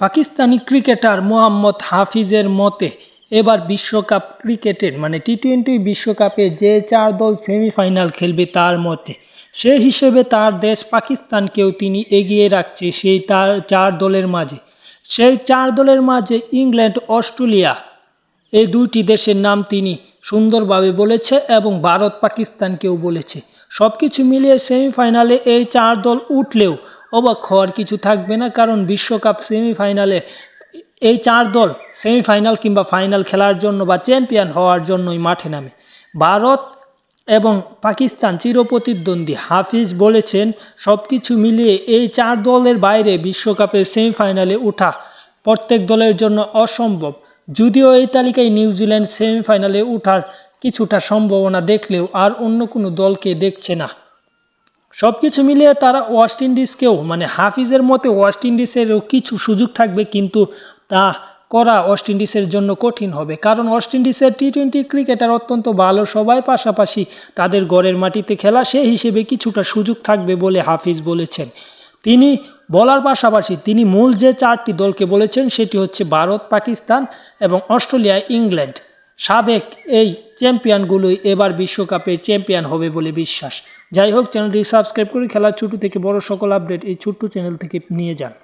Pakistani cricketer Mohammad হাফিজের মতে, এবার বিশ্বকাপ ক্রিকেটের মানে টি টোয়েন্টি বিশ্বকাপে যে চার দল সেমিফাইনাল খেলবে তার মতে সে হিসেবে তার দেশ পাকিস্তানকেও তিনি এগিয়ে রাখছে সেই তার চার দলের মাঝে। সেই চার দলের মাঝে ইংল্যান্ড, অস্ট্রেলিয়া, এই দুইটি দেশের নাম তিনি সুন্দরভাবে বলেছে এবং ভারত পাকিস্তানকেও বলেছে। সব কিছু মিলিয়ে সেমিফাইনালে এই চার দল উঠলেও অবাক হওয়ার কিছু থাকবে না, কারণ বিশ্বকাপ সেমিফাইনালে এই চার দল সেমিফাইনাল কিংবা ফাইনাল খেলার জন্য বা চ্যাম্পিয়ন হওয়ার জন্যই মাঠে নামে। ভারত এবং পাকিস্তান চিরপ্রতিদ্বন্দ্বী। হাফিজ বলেছেন সব কিছু মিলিয়ে এই চার দলের বাইরে বিশ্বকাপের সেমিফাইনালে ওঠা প্রত্যেক দলের জন্য অসম্ভব। যদিও এই তালিকায় নিউজিল্যান্ড সেমিফাইনালে ওঠার কিছুটা সম্ভাবনা দেখলেও আর অন্য কোনো দলকে দেখছে না। সব কিছু মিলিয়ে তারা ওয়েস্ট ইন্ডিজকেও মানে হাফিজের মতে ওয়েস্ট ইন্ডিজেরও কিছু সুযোগ থাকবে, কিন্তু তা করা ওয়েস্ট ইন্ডিজের জন্য কঠিন হবে। কারণ ওয়েস্ট ইন্ডিজের টি টোয়েন্টি ক্রিকেটার অত্যন্ত ভালো, সবাই পাশাপাশি তাদের গড়ের মাটিতে খেলা, সেই হিসেবে কিছুটা সুযোগ থাকবে বলে হাফিজ বলেছেন। তিনি বলার পাশাপাশি, তিনি মূল যে চারটি দলকে বলেছেন, সেটি হচ্ছে ভারত, পাকিস্তান এবং অস্ট্রেলিয়া, ইংল্যান্ড। সাবেক এই চ্যাম্পিয়নগুলোই এবার বিশ্বকাপে চ্যাম্পিয়ন হবে বলে বিশ্বাস। যাই হোক, চ্যানেলটি সাবস্ক্রাইব করে খেলার ছোটো থেকে বড় সকল আপডেট এই ছোট্ট চ্যানেল থেকে নিয়ে যান।